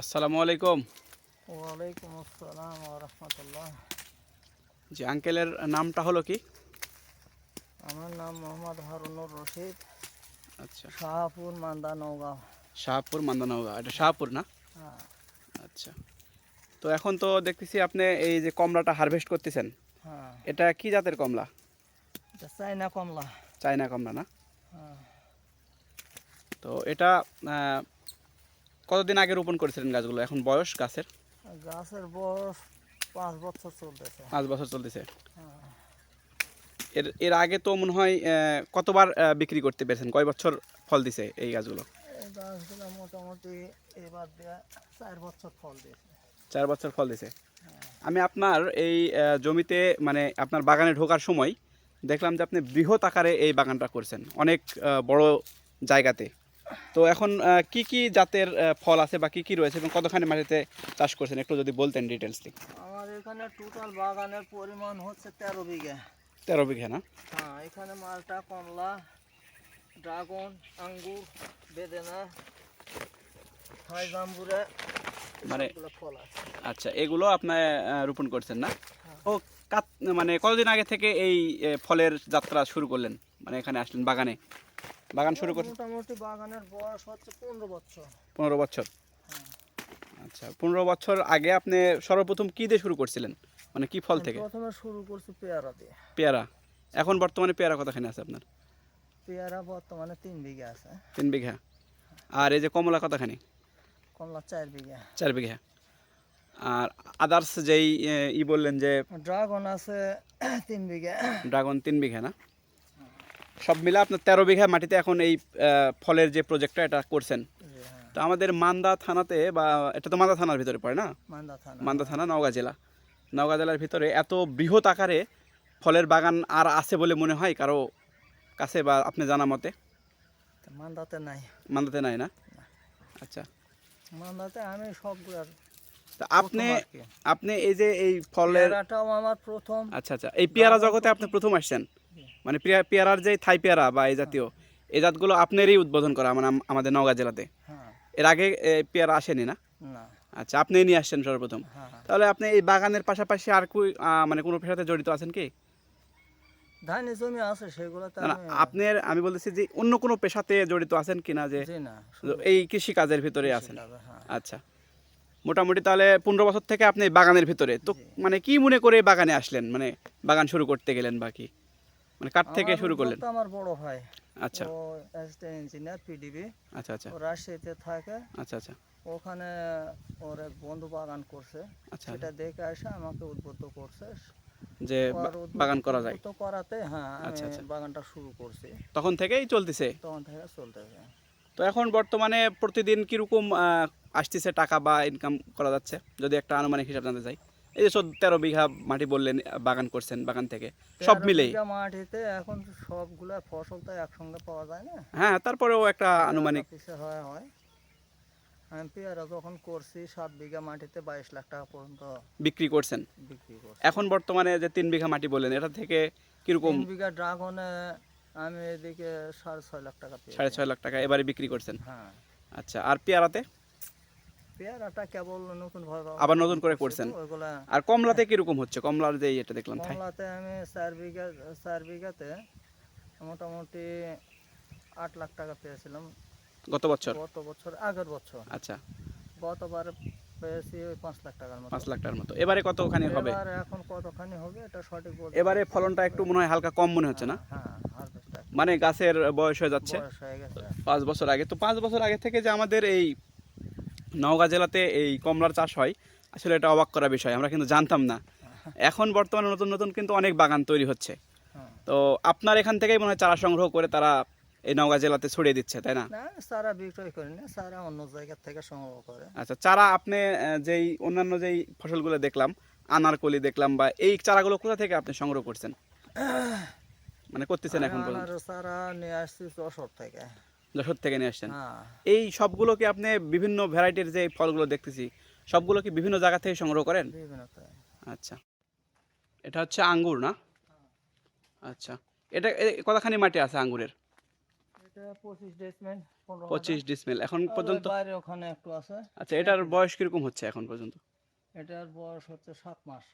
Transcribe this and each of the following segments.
আসসালামু আলাইকুম। ওয়ালাইকুম আসসালাম রহমতুল্লাহ। জি আঙ্কেলের নামটা হলো কি? আমার নাম মোহাম্মদ হারুনুর রশিদ। আচ্ছা। শাহপুর মান্দা নওগাঁও। শাহপুর মান্দানগা এটা শাহপুর না? হ্যাঁ। আচ্ছা। তো এখন তো দেখতেছি আপনি এই যে কমলাটা হারভেস্ট করতেছেন। হ্যাঁ। এটা কি জাতের কমলা? এটা চাইনা কমলা। চায়না কমলা না? হ্যাঁ। তো এটা কতদিন আগে রোপণ করেছিলেন গাছগুলো? এখন বয়স গাছের? গাছের বয়স পাঁচ বছর চলতেছে। পাঁচ বছর চলতেছে। হ্যাঁ। এর এর আগে তো মনে হয় কতবার বিক্রি করতে পেরেছেন? কয় বছর ফল দিছে এই গাছগুলো? গাছগুলো মোটামুটি এবার চার বছর ফল দিয়েছে। চার বছর ফল দিছে। আমি আপনার এই জমিতে মানে আপনার বাগানে ঢোকার সময় দেখলাম যে আপনি বৃহৎ আকারে এই বাগানটা করছেন। অনেক বড় জায়গাতে। তো এখন কি কি জাতের ফল আছে বা কি কি রয়েছে এবং কতখানি মাটিতে চাষ করছেন? একটু যদি বলতেন ডিটেলস ডিটেলসলি আমার এখানে টোটাল বাগানের পরিমাণ হচ্ছে তেরো বিঘা। তেরো বিঘা না? হ্যাঁ এখানে মালটা কমলা ড্রাগন আঙ্গুর বেদেনা থাই জাম্বুরা মানে- ফল আছে। আচ্ছা এগুলো আপনার রোপণ করছেন না? হ্যাঁ। ও মানে কতদিন আগে থেকে এই ফলের যাত্রা শুরু করলেন? মানে এখানে আসলেন বাগানে। বাগান শুরু করছেন? মোটামুটি বাগানের বয়স হচ্ছে পনেরো বছর। পনেরো বছর। হ্যাঁ। আচ্ছা পনেরো বছর আগে আপনি সর্বপ্রথম কি দিয়ে শুরু করছিলেন? মানে কি ফল থেকে? প্রথমে শুরু করছি পেয়ারা দিয়ে। পেয়ারা। এখন বর্তমানে পেয়ারা কতখানি আছে আপনার? পেয়ারা বর্তমানে তিন বিঘা আছে। তিন বিঘা। আর এই যে কমলা কতখানি? কমলা চার বিঘা। চার বিঘা। আর আদার্স যেই ই বললেন যে ড্রাগন আছে তিন বিঘা। ড্রাগন তিন বিঘা না? সব মিলে আপনার তেরো বিঘা মাটিতে এখন এই ফলের যে প্রজেক্টটা এটা করছেন। হ্যাঁ। তো আমাদের মান্দা থানাতে বা এটা তো মান্দা থানার ভিতরে পড়ে না? মান্দা থানা। নওগাঁ জেলা। নওগাঁ জেলার ভিতরে এত বৃহৎ আকারে ফলের বাগান আর আছে বলে মনে হয় কারও কাছে বা আপনি জানা মতে? মান্দাতে নাই। মান্দাতে নাই না? আচ্ছা। মান্দাতে আমি সবগুলার তা আপনি। আপনি এই যে এই ফলের আমার প্রথম। আচ্ছা আচ্ছা। এই পেয়ারা জগতে আপনি প্রথম আসছেন? মানে পেয়ারার যে থাই পেয়ারা বা এই জাতীয় এই জাতগুলো আপনারই উদ্বোধন করা মানে আমাদের নওগাঁ জেলাতে। হ্যাঁ। এর আগে পেয়ারা আসেনি না? না। আচ্ছা আপনি নিয়ে আসছেন সর্বপ্রথম। হ্যাঁ হ্যাঁ। তাহলে আপনি এই বাগানের পাশাপাশি আর কই মানে কোনো পেশাতে জড়িত আছেন কি? ধানি জমি আছে না, না, আমি আপনার আমি বলতেছি যে অন্য কোনো পেশাতে জড়িত আছেন কিনা যে জি এই কৃষি কাজের ভিতরে আছেন আচ্ছা। মোটামুটি তাহলে পনেরো বছর থেকে আপনি বাগানের ভিতরে। তো মানে কি মনে করে বাগানে আসলেন? মানে বাগান শুরু করতে গেলেন বাকি মানে কাঠ থেকে শুরু করলেন? আমার বড় ভাই। আচ্ছা। ও অ্যাসিস্ট্যান্ট ইঞ্জিনিয়ার পিডিবি আচ্ছা আচ্ছা। ও রাজশাহীতে থাকে। আচ্ছা আচ্ছা। ওখানে ওর এক বন্ধু বাগান করছে। আচ্ছা। সেটা দেখে এসে আমাকে উদ্বুদ্ধ করছে। যে বাগান করা যায়। তো করাতে হ্যাঁ আচ্ছা, আচ্ছা। বাগানটা শুরু করছি। তখন থেকেই চলতেছে? তখন থেকে চলতেছে। তো এখন বর্তমানে প্রতিদিন কীরকম আসতেছে টাকা বা ইনকাম করা যাচ্ছে? যদি একটা আনুমানিক হিসাব জানতে চাই। এই যে তেরো বিঘা মাটি বললেন বাগান করছেন বাগান থেকে সব মিলেই। মাটিতে এখন সবগুলা ফসল তো একসঙ্গে পাওয়া যায় না। হ্যাঁ তারপরেও একটা আনুমানিক হয় হয়। আমি পেয়ারা যখন করছি সাত বিঘা মাটিতে বাইশ লাখ টাকা পর্যন্ত বিক্রি করছেন। বিক্রি করছি। এখন বর্তমানে যে তিন বিঘা মাটি বললেন এটা থেকে কীরকম তিন বিঘা ড্রাগনে আমি এদিকে সাড়ে ছয় লাখ টাকা সাড়ে ছয় লাখ টাকা এবারে বিক্রি করছেন। হ্যাঁ। আচ্ছা আর পেয়ারাতে? পেয়ারাটা কেবল নতুন ভাবে আবার নতুন করে করছেন? আর কমলাতে কীরকম হচ্ছে? কমলার যে এটা দেখলাম কমলাতে আমি চার বিঘা চার বিঘাতে মোটামুটি আট লাখ টাকা পেয়েছিলাম। গত বছর? গত বছর আগের বছর। আচ্ছা। গতবার পেয়েছি ওই পাঁচ লাখ টাকার মতো। পাঁচ লাখ টাকার মতো। এবারে কতখানি হবে? এবার এখন কতখানি হবে এটা সঠিক বলতে এবারে ফলনটা একটু মনে হয় হালকা কম মনে হচ্ছে না? হ্যাঁ মানে গাছের বয়স হয়ে যাচ্ছে? হয়ে পাঁচ বছর আগে। তো পাঁচ বছর আগে থেকে যে আমাদের এই নওগাঁ জেলাতে এই কমলার চাষ হয়। আসলে এটা অবাক করা বিষয় আমরা কিন্তু জানতাম না। এখন বর্তমানে নতুন নতুন কিন্তু অনেক বাগান তৈরি হচ্ছে। হ্যাঁ। তো আপনার এখান থেকেই মনে হয় চারা সংগ্রহ করে তারা এই নওগাঁ জেলাতে ছড়িয়ে দিচ্ছে তাই না? সারা বিক্রয় করি না সারা অন্য জায়গা থেকে সংগ্রহ করে। আচ্ছা চারা আপনি যেই অন্যান্য যেই ফসলগুলো দেখলাম আনারকলি দেখলাম বা এই চারাগুলো কোথা থেকে আপনি সংগ্রহ করছেন? মানে করতেছেন এখন পর্যন্ত? আনারস নিয়ে আসছি যশোর থেকে। যশোর থেকে নিয়ে আসছেন। হ্যাঁ। এই সবগুলো কি আপনি বিভিন্ন ভ্যারাইটির যে ফলগুলো দেখতেছি সবগুলো কি বিভিন্ন জায়গা থেকে সংগ্রহ করেন? আচ্ছা। এটা হচ্ছে আঙ্গুর না? আচ্ছা। এটা কতখানি মাটি আছে আঙ্গুরের? পঁচিশ ডিসমেল এখন পর্যন্ত ওখানে একটু আছে। আচ্ছা এটার বয়স কীরকম হচ্ছে এখন পর্যন্ত? এটার বয়স হচ্ছে সাত মাস।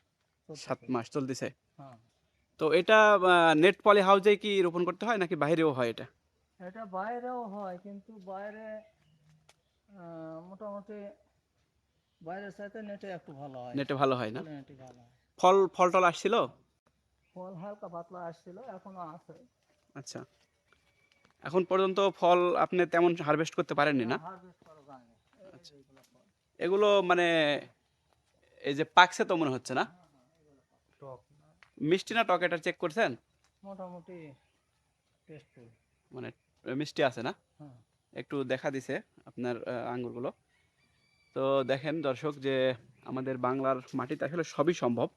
সাত মাস চলতেছে। হ্যাঁ। তো এটা নেট পলি হাউসে কি রোপণ করতে হয় নাকি বাইরেও হয় এটা? এটা বাইরেও হয় কিন্তু বাইরে মোটামুটি বাইরের সাথে নেটে একটু ভালো হয়। নেটে ভালো হয় না? নেটে ভালো হয়। ফল ফল টল আসছিল? ফল হালকা পাতলা আসছিল এখনও আছে। আচ্ছা। এখন পর্যন্ত ফল আপনি তেমন হারভেস্ট করতে পারেননি না? আচ্ছা। এগুলো মানে এই যে পাকছে তো মনে হচ্ছে না? টক। মিষ্টি না টক? এটা চেক করছেন? মোটামুটি টেস্টফুল মানে মিষ্টি আছে না? হ্যাঁ। একটু দেখা দিছে আপনার আঙ্গুরগুলো। তো দেখেন দর্শক যে আমাদের বাংলার মাটিতে আসলে সবই সম্ভব।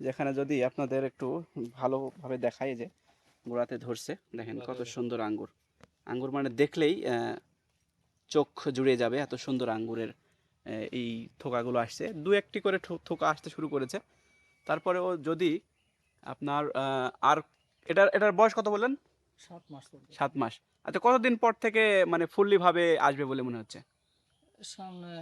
যেখানে যদি আপনাদের একটু ভালোভাবে দেখায় যে গোড়াতে ধরছে দেখেন কত সুন্দর আঙ্গুর। আঙ্গুর মানে দেখলেই চোখ জুড়ে যাবে এত সুন্দর আঙ্গুরের এই থোকাগুলো আসছে। দু একটি করে থোকা আসতে শুরু করেছে। তারপরেও যদি আপনার আর এটার এটার বয়স কত বললেন? সাত মাস সাত মাস। আচ্ছা কতদিন পর থেকে মানে ফুললি ভাবে আসবে বলে মনে হচ্ছে? সামনে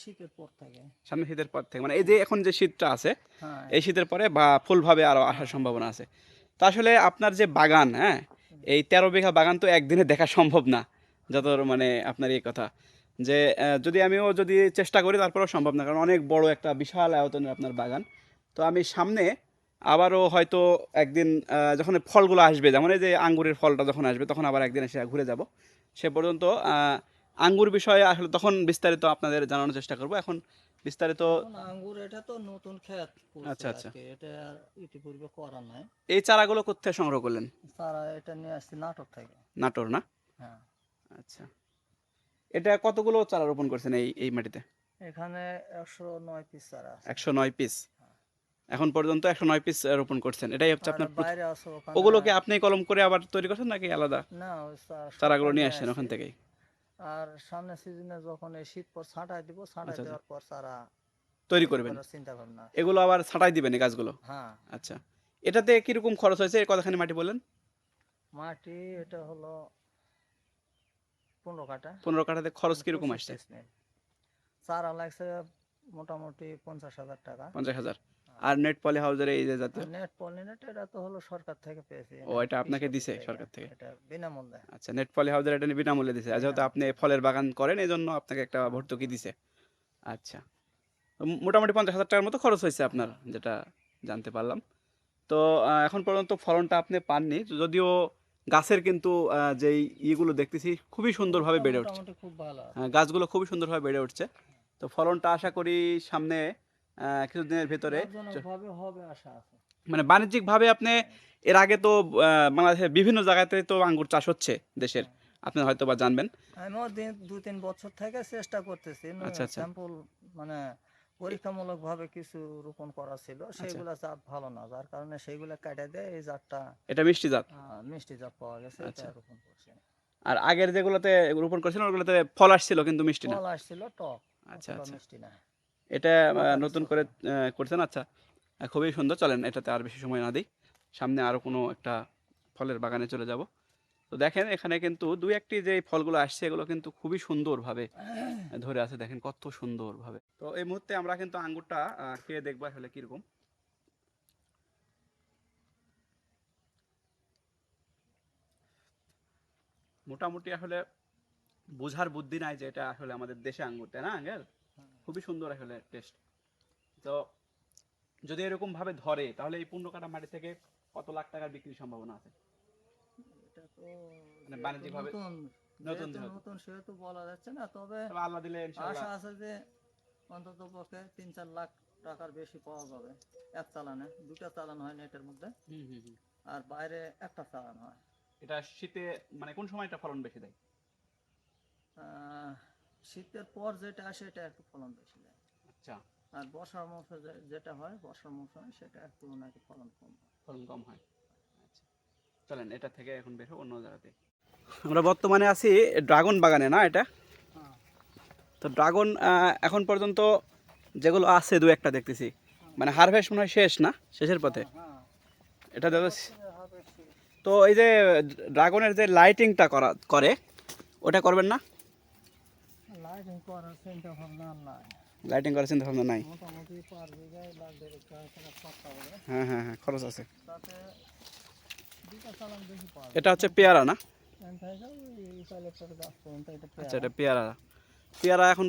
শীতের পর থেকে। সামনে শীতের পর থেকে মানে এই যে এখন যে শীতটা আছে হ্যাঁ। এই শীতের পরে বা ফুলভাবে আরও আসার সম্ভাবনা আছে। তা আসলে আপনার যে বাগান হ্যাঁ এই তেরো বিঘা বাগান তো একদিনে দেখা সম্ভব না যত মানে আপনার এই কথা। যে যদি আমিও যদি চেষ্টা করি তারপরেও সম্ভব না কারণ অনেক বড় একটা বিশাল আয়তনের আপনার বাগান। তো আমি সামনে আবারও হয়তো একদিন যখন ফলগুলো আসবে যেমন এই যে আঙ্গুরের ফলটা যখন আসবে তখন আবার একদিন এসে ঘুরে যাব। সে পর্যন্ত আঙ্গুর বিষয়ে আসলে তখন বিস্তারিত আপনাদের জানানোর চেষ্টা করব। এখন বিস্তারিত আঙ্গুর এটা তো নতুন ক্ষেত আচ্ছা, আচ্ছা। এটা ইতিপূর্বে করা নাই। এই চারাগুলো কোথায় সংগ্রহ করলেন? তারা এটা নিয়ে আসছে নাটোর থেকে। নাটোর না? হ্যাঁ। আচ্ছা। এটা কতগুলো চারা রোপণ করছেন এই এই মাটিতে? এখানে একশো নয় পিস চারা একশো নয় পিস। এখন পর্যন্ত একশো নয় পিস রোপণ করছেন। এটাই হচ্ছে আপনার প্রথম- বাইরে আছে ওখানে। ওগুলো আপনি কলম করে আবার তৈরি করছেন নাকি আলাদা? না চারাগুলো নিয়ে আসছেন ওখান থেকেই। আর সামনে সিজনে যখন এই শীত পর ছাঁটাই দিব ছাঁটাই আচ্ছা, দেওয়ার পর চারা তৈরি করবেন। চিন্তা ভাবনা। এগুলো আবার ছাঁটাই দিবেন এই গাছগুলো? হ্যাঁ। আচ্ছা। এটাতে কীরকম খরচ হয়েছে? কতখানি মাটি বলেন মাটি এটা হলো পনেরো কাটা পনেরো কাঠাতে খরচ কীরকম পঁচিশ আসছে। চারা লাগছে মোটামুটি পঞ্চাশ হাজার টাকা। পঞ্চাশ হাজার। আর নেট পলি হাউসের এই যে জাতীয়। নেট পলিনেট এটা তো হলো সরকার থেকে পেয়েছি ও, এটা আপনাকে দিছে সরকার থেকে? এটা বিনামূল্যে। আচ্ছা নেট পলি হাউসের এটা বিনামূল্যে দিছে। যেহেতু হ্যাঁ। আপনি ফলের বাগান করেন এই জন্য আপনাকে একটা ভর্তুকি দিছে। আচ্ছা মোটামুটি পঞ্চাশ হাজার টাকার মতো খরচ হয়েছে আপনার যেটা জানতে পারলাম। তো এখন পর্যন্ত ফলনটা আপনি পাননি যদিও গাছের কিন্তু আহ, যেই ইয়েগুলো দেখতেছি খুবই সুন্দরভাবে বেড়ে উঠছে। মোটামুটি খুব ভালো। আহ, গাছগুলো খুবই সুন্দরভাবে বেড়ে উঠছে। তো ফলনটা আশা করি সামনে কিছুদিনের ভেতরে মানে বাণিজ্যিকভাবে আপনি এর আগে তো বাংলাদেশের বিভিন্ন জায়গাতে তো আঙ্গুর চাষ হচ্ছে দেশের। আপনি হয়তো বা জানবেন। আমিও দু তিন বছর থেকে চেষ্টা করতেছি। আচ্ছা, আচ্ছা। স্যাম্পল মানে পরীক্ষামূলক ভাবে কিছু রোপণ করা ছিল। আচ্ছা। সেগুলা জাত ভালো না। যার কারণে সেগুলা কেটে দেয় এই জাতটা এটা মিষ্টি জাত? মিষ্টি জাত পাওয়া গেছে। এটা আচ্ছা। রোপণ করছে। আর আগের যেগুলোতে রোপণ করেছিলেন ওগুলোতে ফল আসছিল কিন্তু মিষ্টি না? ফল আসছিল টক। আচ্ছা, আচ্ছা। মিষ্টি না। এটা নতুন করে করছেন। আচ্ছা খুবই সুন্দর। চলেন, এটাতে আর বেশি সময় না দিই। সামনে আরও কোনো একটা ফলের বাগানে চলে যাব। তো দেখেন, এখানে কিন্তু দুই একটি যে ফলগুলো আসছে, এগুলো কিন্তু খুবই সুন্দরভাবে ধরে আছে। দেখেন, কত সুন্দরভাবে। তো এই মুহূর্তে আমরা কিন্তু আঙ্গুরটা খেয়ে দেখব আসলে কীরকম। মোটামুটি আসলে বোঝার বুদ্ধি নাই যে এটা আসলে আমাদের দেশে আঙ্গুর, তাই না আঙ্গেল খুবই সুন্দর আসলে টেস্ট তো যদি এরকম ভাবে ধরে তাহলে এই পনেরো কাটা মাটি থেকে কত লাখ টাকার বিক্রির সম্ভাবনা আছে? মানে বাণিজ্যিকভাবে নতুন নতুন যেহেতু যেহেতু। বলা যাচ্ছে না তবে তবে আল্লাহ দিলে আশা আছে যে অন্তত পক্ষে তিন চার লাখ টাকার বেশি পাওয়া যাবে এক চালানে। দুটা চালান হয় নেটের মধ্যে। আর বাইরে একটা চালান হয়। এটা শীতে মানে কোন সময়টা ফলন বেশি দেয়? আহ, শীতের পর যেটা আসে এটা একটু ফলন বেশি দেয়। আচ্ছা। আর বর্ষার মৌসুমে যে- যেটা হয় বর্ষার মৌসুমে সেটা একটু নাকি ফলন কম ফলন কম হয়। আচ্ছা। চলেন এটা থেকে এখন বের অন্য জায়গাতে। আমরা বর্তমানে আছি ড্রাগন বাগানে না এটা? তো ড্রাগন এখন পর্যন্ত যেগুলো আছে দু একটা দেখতেছি। মানে হারভেস্ট মনে হয় শেষ না? শেষের পথে। এটা ঠিক। তো এই যে ড্রাগনের যে লাইটিংটা করা করে ওটা করবেন না? লাইটিং করার চিন্তা ভাবনা নাই। লাইটিং করার চিন্তা ভাবনা নাই? মোটামুটি পার বিঘায় লাখ দেড়েক টাকা টাকা খরচা হবে। হ্যাঁ হ্যাঁ হ্যাঁ খরচ আছে। তাতে দুটা চালান বেশি পাওয়া এটা হচ্ছে পেয়ারা না? আচ্ছা এটা পেয়ারা। পেয়ারা এখন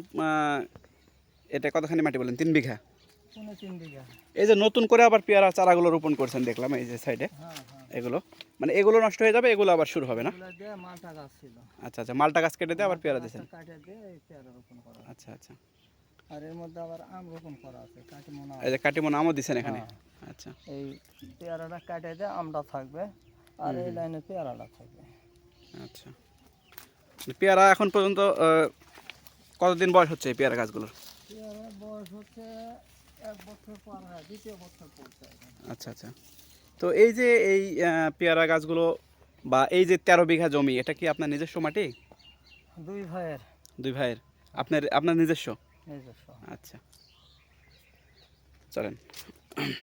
এটা কতখানি মাটি বলেন? তিন বিঘা? পনেরো তিন বিঘা। এই যে নতুন করে আবার পেয়ারা চারাগুলো রোপণ করছেন দেখলাম এই যে সাইডে হ্যাঁ হ্যাঁ। এগুলো। মানে এগুলো নষ্ট হয়ে যাবে এগুলো আবার শুরু হবে না? মালটা গাছ ছিল। আচ্ছা আচ্ছা মালটা গাছ কেটে দিয়ে আবার পেয়ারা দিয়েছেন? কাটে দিয়ে এই পেয়ারা রোপণ করা আচ্ছা আচ্ছা। আর এর মধ্যে আবার আম রোপণ করা আছে কাটে মনে এই যে কাটিমন আমও দিচ্ছেন এখানে? হ্যাঁ। আচ্ছা। এই পেয়ারাটা কাটে দিয়ে আমটা থাকবে আর এই লাইনে পেয়ারাটা থাকবে। আচ্ছা। পেয়ারা এখন পর্যন্ত কতদিন বয়স হচ্ছে এই পেয়ারা গাছগুলোর? পেয়ারা বয়স হচ্ছে এক বছর পার হয় দ্বিতীয় বছর পড়ছে। আচ্ছা আচ্ছা। তো এই যে এই পেয়ারা গাছগুলো বা এই যে তেরো বিঘা জমি এটা কি আপনার নিজস্ব মাটি? দুই ভাইয়ের। দুই ভাইয়ের। আপনার আপনার নিজস্ব? নিজস্ব। আচ্ছা। চলেন।